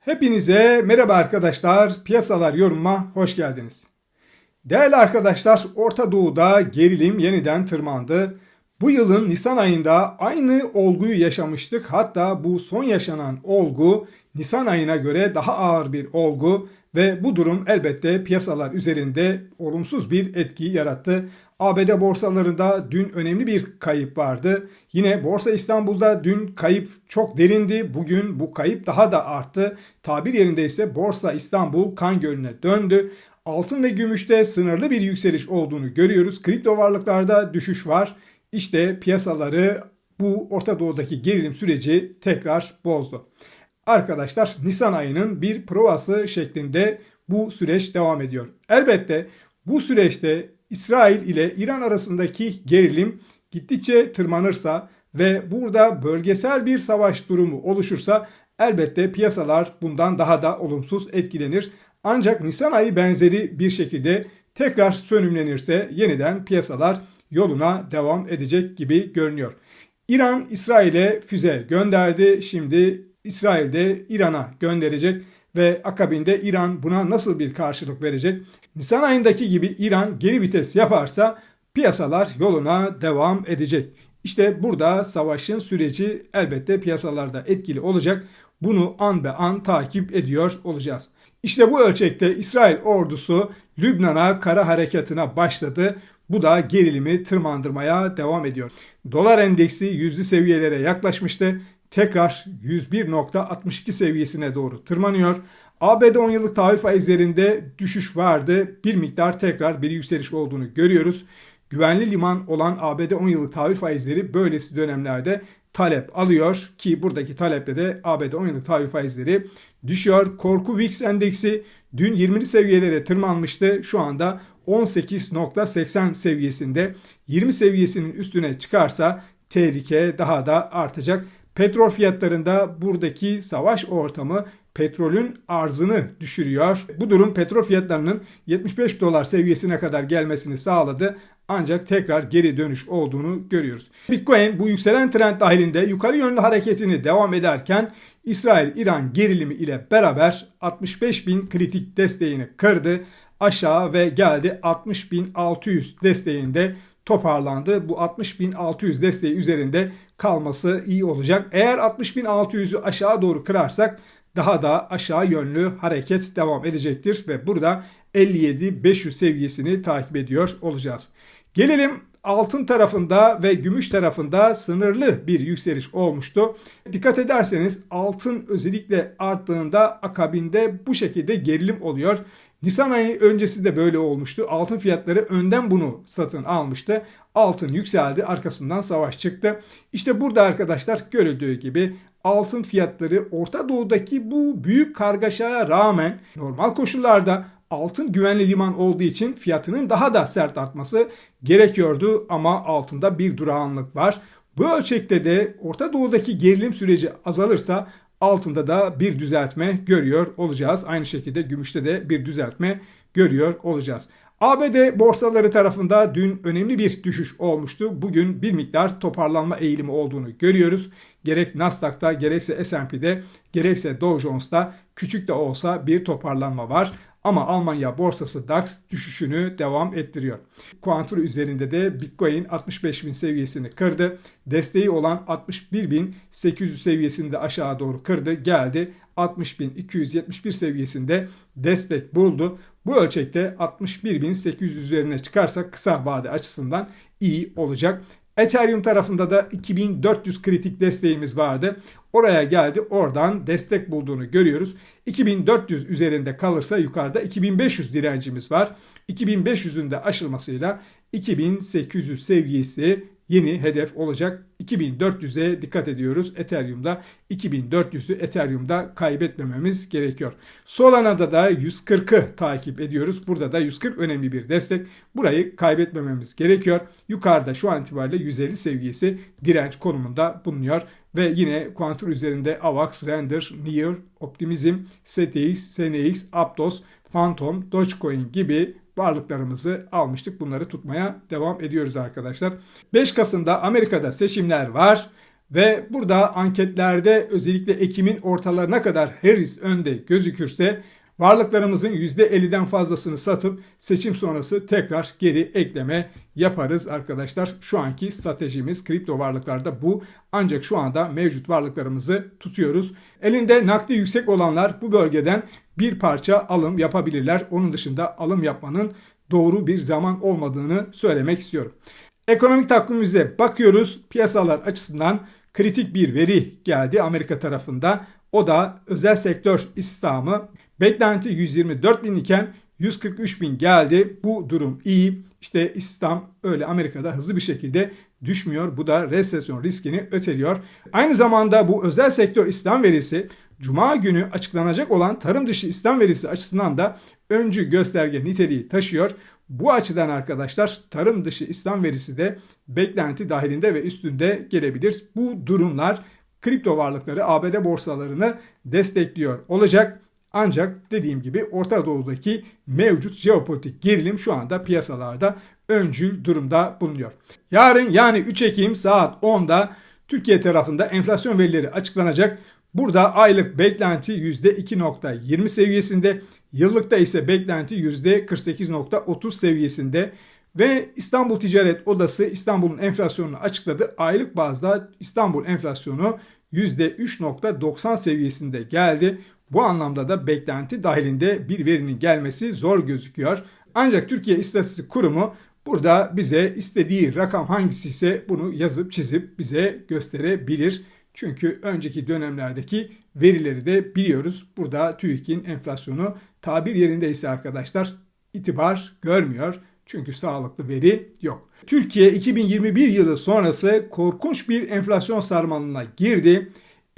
Hepinize merhaba arkadaşlar. Piyasalar yorumuma hoş geldiniz. Değerli arkadaşlar, Orta Doğu'da gerilim yeniden tırmandı. Bu yılın Nisan ayında aynı olguyu yaşamıştık. Hatta bu son yaşanan olgu Nisan ayına göre daha ağır bir olgu ve bu durum elbette piyasalar üzerinde olumsuz bir etki yarattı. ABD borsalarında dün önemli bir kayıp vardı. Yine Borsa İstanbul'da dün kayıp çok derindi. Bugün bu kayıp daha da arttı. Tabir yerinde ise Borsa İstanbul kan gölüne döndü. Altın ve gümüşte sınırlı bir yükseliş olduğunu görüyoruz. Kripto varlıklarda düşüş var. İşte piyasaları bu Orta Doğu'daki gerilim süreci tekrar bozdu. Arkadaşlar Nisan ayının bir provası şeklinde bu süreç devam ediyor. Elbette bu süreçte İsrail ile İran arasındaki gerilim gittikçe tırmanırsa ve burada bölgesel bir savaş durumu oluşursa elbette piyasalar bundan daha da olumsuz etkilenir. Ancak Nisan ayı benzeri bir şekilde tekrar sönümlenirse yeniden piyasalar yoluna devam edecek gibi görünüyor. İran İsrail'e füze gönderdi. Şimdi İsrail de İran'a gönderecek ve akabinde İran buna nasıl bir karşılık verecek? Nisan ayındaki gibi İran geri vites yaparsa piyasalar yoluna devam edecek. İşte burada savaşın süreci elbette piyasalarda etkili olacak. Bunu an be an takip ediyor olacağız. İşte bu ölçekte İsrail ordusu Lübnan'a kara harekatına başladı. Bu da gerilimi tırmandırmaya devam ediyor. Dolar endeksi yüzlü seviyelere yaklaşmıştı. Tekrar 101.62 seviyesine doğru tırmanıyor. ABD 10 yıllık tahvil faizlerinde düşüş vardı. Bir miktar tekrar bir yükseliş olduğunu görüyoruz. Güvenli liman olan ABD 10 yıllık tahvil faizleri böylesi dönemlerde talep alıyor ki buradaki taleple de ABD 10 yıllık tahvil faizleri düşüyor. Korku VIX endeksi dün 20'li seviyelere tırmanmıştı. Şu anda 18.80 seviyesinde 20 seviyesinin üstüne çıkarsa tehlike daha da artacak. Petrol fiyatlarında buradaki savaş ortamı petrolün arzını düşürüyor. Bu durum petrol fiyatlarının 75 dolar seviyesine kadar gelmesini sağladı. Ancak tekrar geri dönüş olduğunu görüyoruz. Bitcoin bu yükselen trend dahilinde yukarı yönlü hareketini devam ederken İsrail-İran gerilimi ile beraber 65 bin kritik desteğini kırdı. Aşağı ve geldi 60.600 desteğinde toparlandı. Bu 60.600 desteği üzerinde kalması iyi olacak. Eğer 60.600'ü aşağı doğru kırarsak daha da aşağı yönlü hareket devam edecektir ve burada 57.500 seviyesini takip ediyor olacağız. Gelelim altın tarafında ve gümüş tarafında sınırlı bir yükseliş olmuştu. Dikkat ederseniz altın özellikle arttığında akabinde bu şekilde gerilim oluyor. Nisan ayı öncesi de böyle olmuştu. Altın fiyatları önden bunu satın almıştı. Altın yükseldi arkasından savaş çıktı. İşte burada arkadaşlar görüldüğü gibi altın fiyatları Orta Doğu'daki bu büyük kargaşaya rağmen normal koşullarda altın güvenli liman olduğu için fiyatının daha da sert artması gerekiyordu ama altında bir durağanlık var. Bu ölçekte de Orta Doğu'daki gerilim süreci azalırsa altında da bir düzeltme görüyor olacağız. Aynı şekilde gümüşte de bir düzeltme görüyor olacağız. ABD borsaları tarafında dün önemli bir düşüş olmuştu. Bugün bir miktar toparlanma eğilimi olduğunu görüyoruz. Gerek Nasdaq'ta gerekse S&P'de gerekse Dow Jones'ta küçük de olsa bir toparlanma var. Ama Almanya borsası DAX düşüşünü devam ettiriyor. Kuantur üzerinde de Bitcoin 65.000 seviyesini kırdı. Desteği olan 61.800 seviyesini de aşağı doğru kırdı. Geldi 60.271 seviyesinde destek buldu. Bu ölçekte 61.800 üzerine çıkarsa kısa vade açısından iyi olacak. Ethereum tarafında da 2400 kritik desteğimiz vardı. Oraya geldi. Oradan destek bulduğunu görüyoruz. 2400 üzerinde kalırsa yukarıda 2500 direncimiz var. 2500'ün de aşılmasıyla 2800 seviyesi yeni hedef olacak. 2400'e dikkat ediyoruz. Ethereum'da 2400'ü Ethereum'da kaybetmememiz gerekiyor. Solana'da da 140'ı takip ediyoruz. Burada da 140 önemli bir destek. Burayı kaybetmememiz gerekiyor. Yukarıda şu an itibariyle 150 seviyesi direnç konumunda bulunuyor. Ve yine kuantur üzerinde AVAX, Render, Near, Optimism, STX, SNX, Aptos, Phantom, Dogecoin gibi varlıklarımızı almıştık. Bunları tutmaya devam ediyoruz arkadaşlar. 5 Kasım'da Amerika'da seçimler var Ve burada anketlerde özellikle Ekim'in ortalarına kadar Harris önde gözükürse varlıklarımızın %50'den fazlasını satıp seçim sonrası tekrar geri ekleme yaparız arkadaşlar. Şu anki stratejimiz kripto varlıklarda bu. Ancak şu anda mevcut varlıklarımızı tutuyoruz. Elinde nakdi yüksek olanlar bu bölgeden bir parça alım yapabilirler. Onun dışında alım yapmanın doğru bir zaman olmadığını söylemek istiyorum. Ekonomik takvimimize bakıyoruz. Piyasalar açısından kritik bir veri geldi Amerika tarafında. O da özel sektör istihdamı. Beklenti 124 bin iken 143 bin geldi. Bu durum iyi. İşte istihdam öyle Amerika'da hızlı bir şekilde düşmüyor. Bu da resesyon riskini öteliyor. Aynı zamanda bu özel sektör istihdam verisi Cuma günü açıklanacak olan tarım dışı istihdam verisi açısından da öncü gösterge niteliği taşıyor. Bu açıdan arkadaşlar tarım dışı istihdam verisi de beklenti dahilinde ve üstünde gelebilir. Bu durumlar kripto varlıkları ABD borsalarını destekliyor olacak. Ancak dediğim gibi Orta Doğu'daki mevcut jeopolitik gerilim şu anda piyasalarda öncül durumda bulunuyor. Yarın yani 3 Ekim saat 10'da Türkiye tarafında enflasyon verileri açıklanacak. Burada aylık beklenti %2.20 seviyesinde, yıllıkta ise beklenti %48.30 seviyesinde ve İstanbul Ticaret Odası İstanbul'un enflasyonunu açıkladı. Aylık bazda İstanbul enflasyonu %3.90 seviyesinde geldi. Bu anlamda da beklenti dahilinde bir verinin gelmesi zor gözüküyor. Ancak Türkiye İstatistik Kurumu burada bize istediği rakam hangisi ise bunu yazıp çizip bize gösterebilir. Çünkü önceki dönemlerdeki verileri de biliyoruz. Burada TÜİK'in enflasyonu tabir yerindeyse arkadaşlar itibar görmüyor. Çünkü sağlıklı veri yok. Türkiye 2021 yılı sonrası korkunç bir enflasyon sarmalına girdi.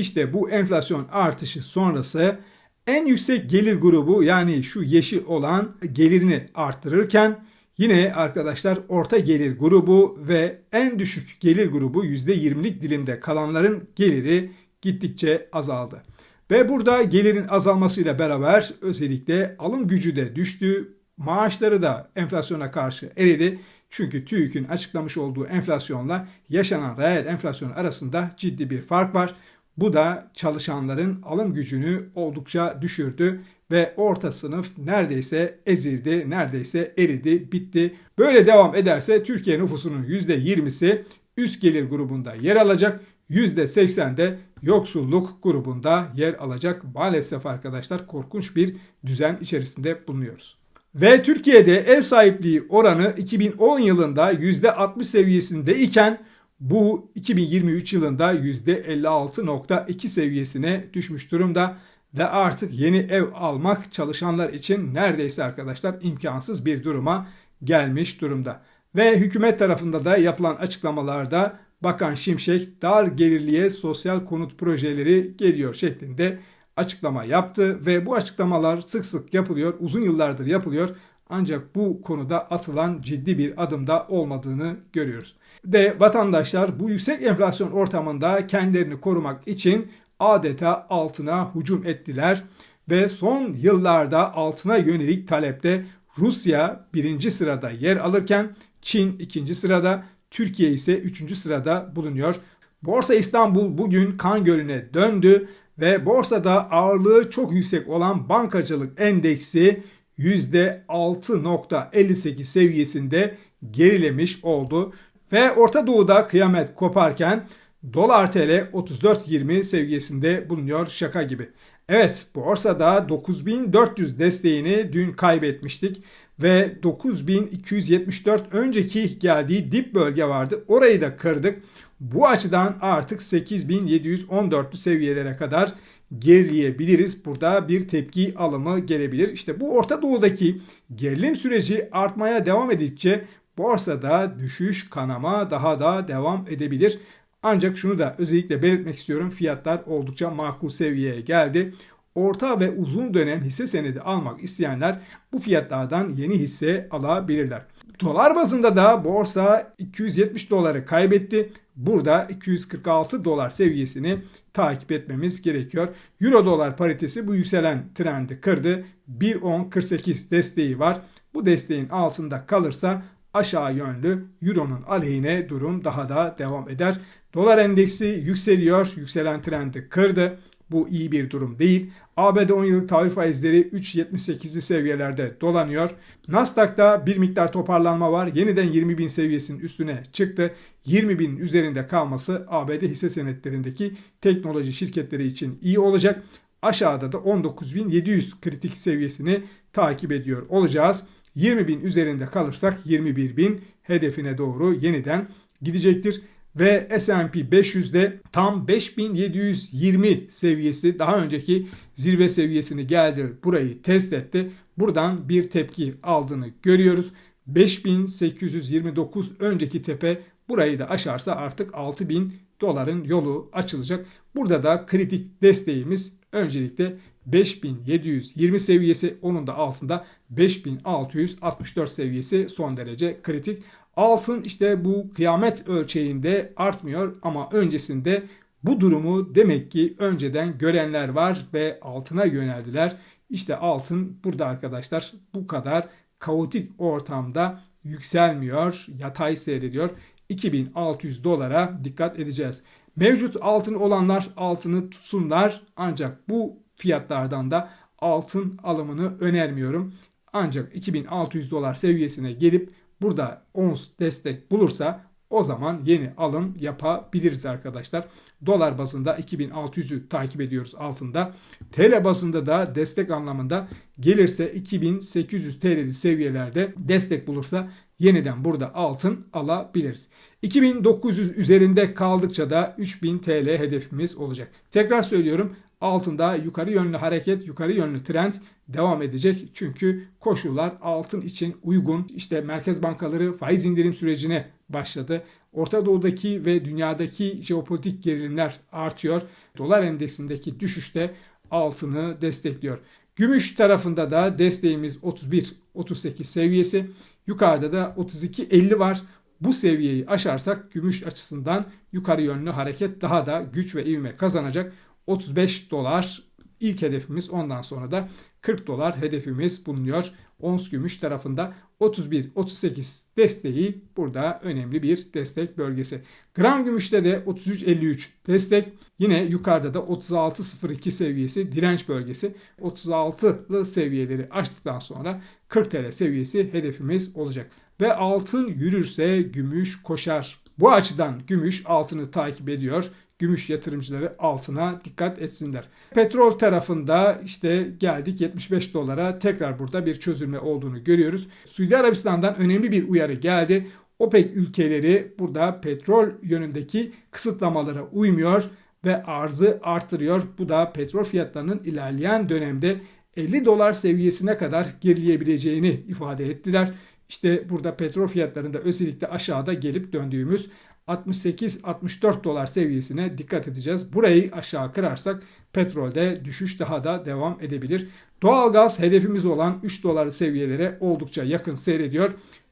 İşte bu enflasyon artışı sonrası en yüksek gelir grubu yani şu yeşil olan gelirini arttırırken yine arkadaşlar orta gelir grubu ve en düşük gelir grubu %20'lik dilimde kalanların geliri gittikçe azaldı. Ve burada gelirin azalmasıyla beraber özellikle alım gücü de düştü. Maaşları da enflasyona karşı eridi. Çünkü TÜİK'in açıklamış olduğu enflasyonla yaşanan reel enflasyon arasında ciddi bir fark var. Bu da çalışanların alım gücünü oldukça düşürdü ve orta sınıf neredeyse ezildi, neredeyse eridi, bitti. Böyle devam ederse Türkiye nüfusunun %20'si üst gelir grubunda yer alacak. %80 de yoksulluk grubunda yer alacak. Maalesef arkadaşlar korkunç bir düzen içerisinde bulunuyoruz. Ve Türkiye'de ev sahipliği oranı 2010 yılında %60 seviyesinde iken bu 2023 yılında %56.2 seviyesine düşmüş durumda ve artık yeni ev almak çalışanlar için neredeyse arkadaşlar imkansız bir duruma gelmiş durumda. Ve hükümet tarafında da yapılan açıklamalarda Bakan Şimşek dar gelirliye sosyal konut projeleri geliyor şeklinde açıklama yaptı ve bu açıklamalar sık sık yapılıyor, uzun yıllardır yapılıyor. Ancak bu konuda atılan ciddi bir adımda olmadığını görüyoruz. De vatandaşlar bu yüksek enflasyon ortamında kendilerini korumak için adeta altına hücum ettiler ve son yıllarda altına yönelik talepte Rusya birinci sırada yer alırken Çin ikinci sırada, Türkiye ise üçüncü sırada bulunuyor. Borsa İstanbul bugün kan gölüne döndü ve borsada ağırlığı çok yüksek olan bankacılık endeksi %6.58 seviyesinde gerilemiş oldu. Ve Orta Doğu'da kıyamet koparken dolar TL 34.20 seviyesinde bulunuyor şaka gibi. Evet borsada 9400 desteğini dün kaybetmiştik ve 9274 önceki geldiği dip bölge vardı. Orayı da kırdık. Bu açıdan artık 8714 seviyelere kadar gerileyebiliriz. Burada bir tepki alımı gelebilir. İşte bu Orta Doğu'daki gerilim süreci artmaya devam edikçe borsada düşüş kanama daha da devam edebilir. Ancak şunu da özellikle belirtmek istiyorum. Fiyatlar oldukça makul seviyeye geldi. Orta ve uzun dönem hisse senedi almak isteyenler bu fiyatlardan yeni hisse alabilirler. Dolar bazında da borsa 270 doları kaybetti. Burada 246 dolar seviyesini takip etmemiz gerekiyor. Euro dolar paritesi bu yükselen trendi kırdı. 1.10.48 desteği var. Bu desteğin altında kalırsa aşağı yönlü Euro'nun aleyhine durum daha da devam eder. Dolar endeksi yükseliyor. Yükselen trendi kırdı. Bu iyi bir durum değil. ABD 10 yıllık tahvil faizleri 3.78'li seviyelerde dolanıyor. Nasdaq'ta bir miktar toparlanma var. Yeniden 20 bin seviyesinin üstüne çıktı. 20 bin üzerinde kalması ABD hisse senetlerindeki teknoloji şirketleri için iyi olacak. Aşağıda da 19.700 kritik seviyesini takip ediyor olacağız. 20 bin üzerinde kalırsak 21 bin hedefine doğru yeniden gidecektir ve S&P 500'de tam 5720 seviyesi daha önceki zirve seviyesini geldi. Burayı test etti. Buradan bir tepki aldığını görüyoruz. 5829 önceki tepe burayı da aşarsa artık 6000 doların yolu açılacak. Burada da kritik desteğimiz öncelikle 5720 seviyesi onun da altında 5664 seviyesi son derece kritik. Altın işte bu kıyamet ölçeğinde artmıyor ama öncesinde bu durumu demek ki önceden görenler var ve altına yöneldiler. İşte altın burada arkadaşlar bu kadar kaotik ortamda yükselmiyor, yatay seyrediyor. 2600 dolara dikkat edeceğiz. Mevcut altın olanlar altını tutsunlar ancak bu fiyatlardan da altın alımını önermiyorum. Ancak 2600 dolar seviyesine gelip burada ons destek bulursa o zaman yeni alım yapabiliriz arkadaşlar. Dolar bazında 2600'ü takip ediyoruz altında. TL bazında da destek anlamında gelirse 2800 TL'li seviyelerde destek bulursa yeniden burada altın alabiliriz. 2900 üzerinde kaldıkça da 3000 TL hedefimiz olacak. Tekrar söylüyorum altında yukarı yönlü hareket, yukarı yönlü trend devam edecek. Çünkü koşullar altın için uygun. İşte merkez bankaları faiz indirim sürecine başladı. Orta Doğu'daki ve dünyadaki jeopolitik gerilimler artıyor. Dolar endeksindeki düşüşte altını destekliyor. Gümüş tarafında da desteğimiz 31-38 seviyesi. Yukarıda da 32-50 var. Bu seviyeyi aşarsak gümüş açısından yukarı yönlü hareket daha da güç ve ivme kazanacak. 35 dolar ilk hedefimiz ondan sonra da 40 dolar hedefimiz bulunuyor. Ons gümüş tarafında 31-38 desteği burada önemli bir destek bölgesi. Gram gümüşte de 33-53 destek. Yine yukarıda da 36-02 seviyesi direnç bölgesi. 36'lı seviyeleri aştıktan sonra 40 TL seviyesi hedefimiz olacak. Ve altın yürürse gümüş koşar. Bu açıdan gümüş altını takip ediyor gümüş yatırımcıları altına dikkat etsinler. Petrol tarafında işte geldik 75 dolara tekrar burada bir çözülme olduğunu görüyoruz. Suudi Arabistan'dan önemli bir uyarı geldi. OPEC ülkeleri burada petrol yönündeki kısıtlamalara uymuyor ve arzı artırıyor. Bu da petrol fiyatlarının ilerleyen dönemde 50 dolar seviyesine kadar gerileyebileceğini ifade ettiler. İşte burada petrol fiyatlarında özellikle aşağıda gelip döndüğümüz 68-64 dolar seviyesine dikkat edeceğiz. Burayı aşağı kırarsak petrolde düşüş daha da devam edebilir. Doğalgaz hedefimiz olan 3 dolar seviyelere oldukça yakın seyrediyor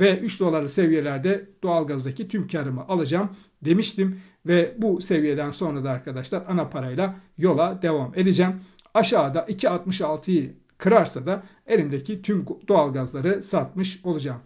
ve 3 dolarlı seviyelerde doğalgazdaki tüm karımı alacağım demiştim ve bu seviyeden sonra da arkadaşlar ana parayla yola devam edeceğim. Aşağıda 2.66'yı kırarsa da elimdeki tüm doğalgazları satmış olacağım.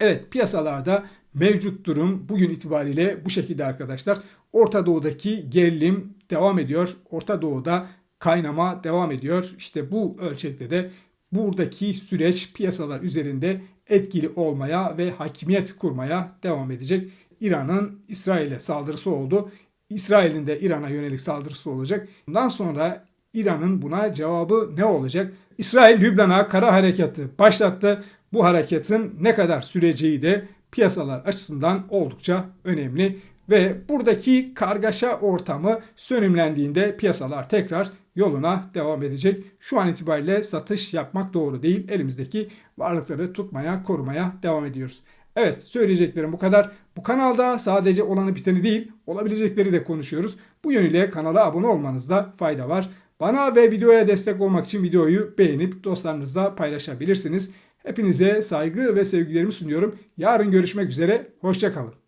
Evet piyasalarda mevcut durum bugün itibariyle bu şekilde arkadaşlar. Orta Doğu'daki gerilim devam ediyor. Orta Doğu'da kaynama devam ediyor. İşte bu ölçekte de buradaki süreç piyasalar üzerinde etkili olmaya ve hakimiyet kurmaya devam edecek. İran'ın İsrail'e saldırısı oldu. İsrail'in de İran'a yönelik saldırısı olacak. Bundan sonra İran'ın buna cevabı ne olacak? İsrail Lübnan'a kara harekatı başlattı. Bu harekatın ne kadar süreceği de piyasalar açısından oldukça önemli ve buradaki kargaşa ortamı sönümlendiğinde piyasalar tekrar yoluna devam edecek. Şu an itibariyle satış yapmak doğru değil. Elimizdeki varlıkları tutmaya, korumaya devam ediyoruz. Evet söyleyeceklerim bu kadar. Bu kanalda sadece olanı biteni değil olabilecekleri de konuşuyoruz. Bu yönüyle kanala abone olmanızda fayda var. Bana ve videoya destek olmak için videoyu beğenip dostlarınızla paylaşabilirsiniz. Hepinize saygı ve sevgilerimi sunuyorum. Yarın görüşmek üzere. Hoşçakalın.